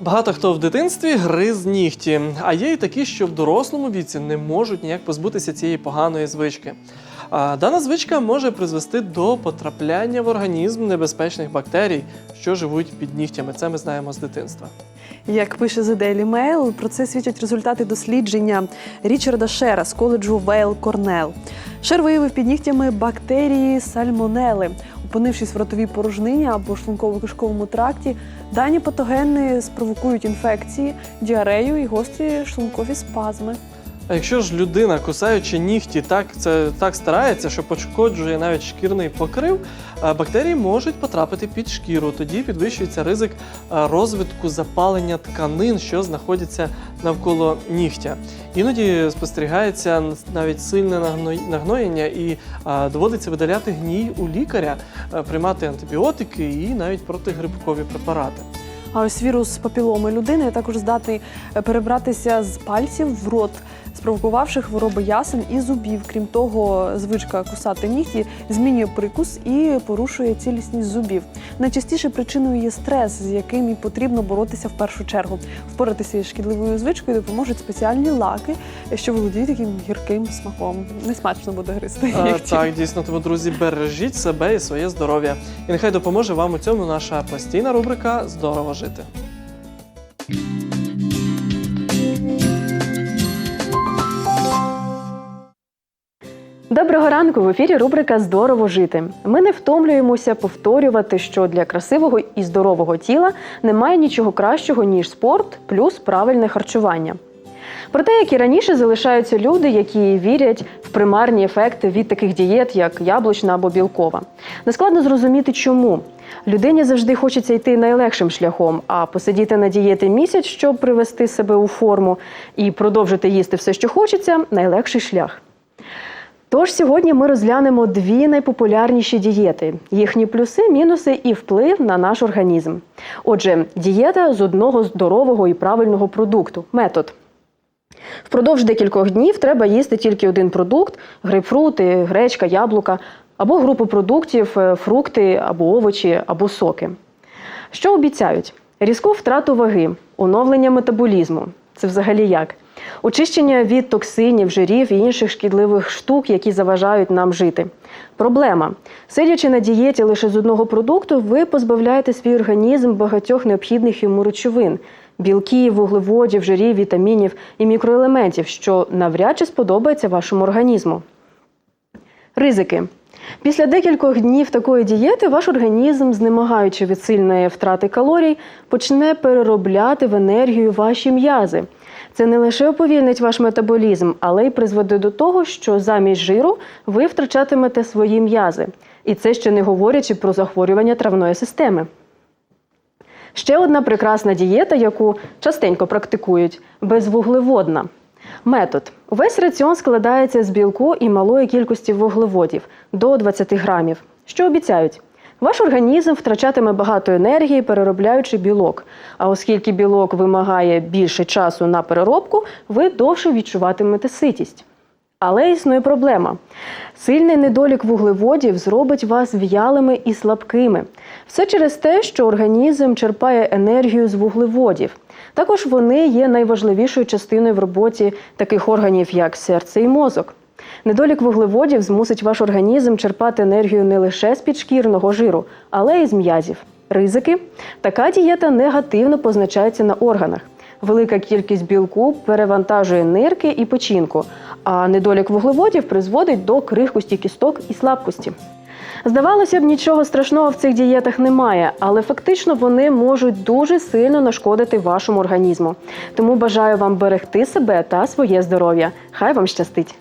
Багато хто в дитинстві гриз нігті, а є і такі, що в дорослому віці не можуть ніяк позбутися цієї поганої звички. Дана звичка може призвести до потрапляння в організм небезпечних бактерій, що живуть під нігтями. Це ми знаємо з дитинства. Як пише The Daily Mail, про це свідчать результати дослідження Річарда Шера з коледжу Вейл Корнел. Шер виявив під нігтями бактерії сальмонели. Опинившись в ротовій порожнині або шлунково-кишковому тракті, дані патогени спровокують інфекції, діарею і гострі шлункові спазми. А якщо ж людина, кусаючи нігті, так це так старається, що пошкоджує навіть шкірний покрив, бактерії можуть потрапити під шкіру. Тоді підвищується ризик розвитку запалення тканин, що знаходяться навколо нігтя. Іноді спостерігається навіть сильне нагно- нагноєння і доводиться видаляти гній у лікаря, приймати антибіотики і навіть протигрибкові препарати. А ось вірус папіломи людини також здатний е, перебратися з пальців в рот, спровокувавши хвороби ясен і зубів. Крім того, звичка кусати нігті змінює прикус і порушує цілісність зубів. Найчастіше причиною є стрес, з яким і потрібно боротися в першу чергу. Впоратися із шкідливою звичкою допоможуть спеціальні лаки, що володіють таким гірким смаком. Несмачно буде гризти. Так, дійсно, тому, друзі, бережіть себе і своє здоров'я. І нехай допоможе вам у цьому наша постійна рубрика Здорово жити. Доброго ранку в ефірі рубрика Здорово жити. Ми не втомлюємося повторювати, що для красивого і здорового тіла немає нічого кращого, ніж спорт плюс правильне харчування. Проте, як і раніше, залишаються люди, які вірять в примарні ефекти від таких дієт, як яблучна або білкова. Нескладно зрозуміти, чому. Людині завжди хочеться йти найлегшим шляхом, а посидіти на дієти місяць, щоб привести себе у форму і продовжити їсти все, що хочеться найлегший шлях. Тож сьогодні ми розглянемо дві найпопулярніші дієти, їхні плюси, мінуси і вплив на наш організм. Отже, дієта з одного здорового і правильного продукту метод. Впродовж декількох днів треба їсти тільки один продукт: грейпфрути, гречка, яблука, або групу продуктів, е, фрукти або овочі, або соки. Що обіцяють? Різку втрату ваги, оновлення метаболізму. Це взагалі як? Очищення від токсинів, жирів і інших шкідливих штук, які заважають нам жити. Проблема: сидячи на дієті лише з одного продукту, ви позбавляєте свій організм багатьох необхідних йому речовин білків, вуглеводів, жирів, вітамінів і мікроелементів, що навряд чи сподобається вашому організму. Ризики. Після декількох днів такої дієти ваш організм, знемагаючи від сильної втрати калорій, почне переробляти в енергію ваші м'язи. Це не лише уповільнить ваш метаболізм, але й призведе до того, що замість жиру ви втрачатимете свої м'язи. І це ще не говорячи про захворювання травної системи. Ще одна прекрасна дієта, яку частенько практикують безвуглеводна. Метод. Весь раціон складається з білку і малої кількості вуглеводів до 20 грамів. Що обіцяють? Ваш організм втрачатиме багато енергії, переробляючи білок. А оскільки білок вимагає більше часу на переробку, ви довше відчуватимете ситість. Але існує проблема. Сильний недолік вуглеводів зробить вас в'ялими і слабкими. Все через те, що організм черпає енергію з вуглеводів. Також вони є найважливішою частиною в роботі таких органів, як серце і мозок. Недолік вуглеводів змусить ваш організм черпати енергію не лише з підшкірного жиру, але й з м'язів. Ризики така дієта негативно позначається на органах. Велика кількість білку перевантажує нирки і печінку, а недолік вуглеводів призводить до крихкості кісток і слабкості. Здавалося б, нічого страшного в цих дієтах немає, але фактично вони можуть дуже сильно нашкодити вашому організму. Тому бажаю вам берегти себе та своє здоров'я. Хай вам щастить!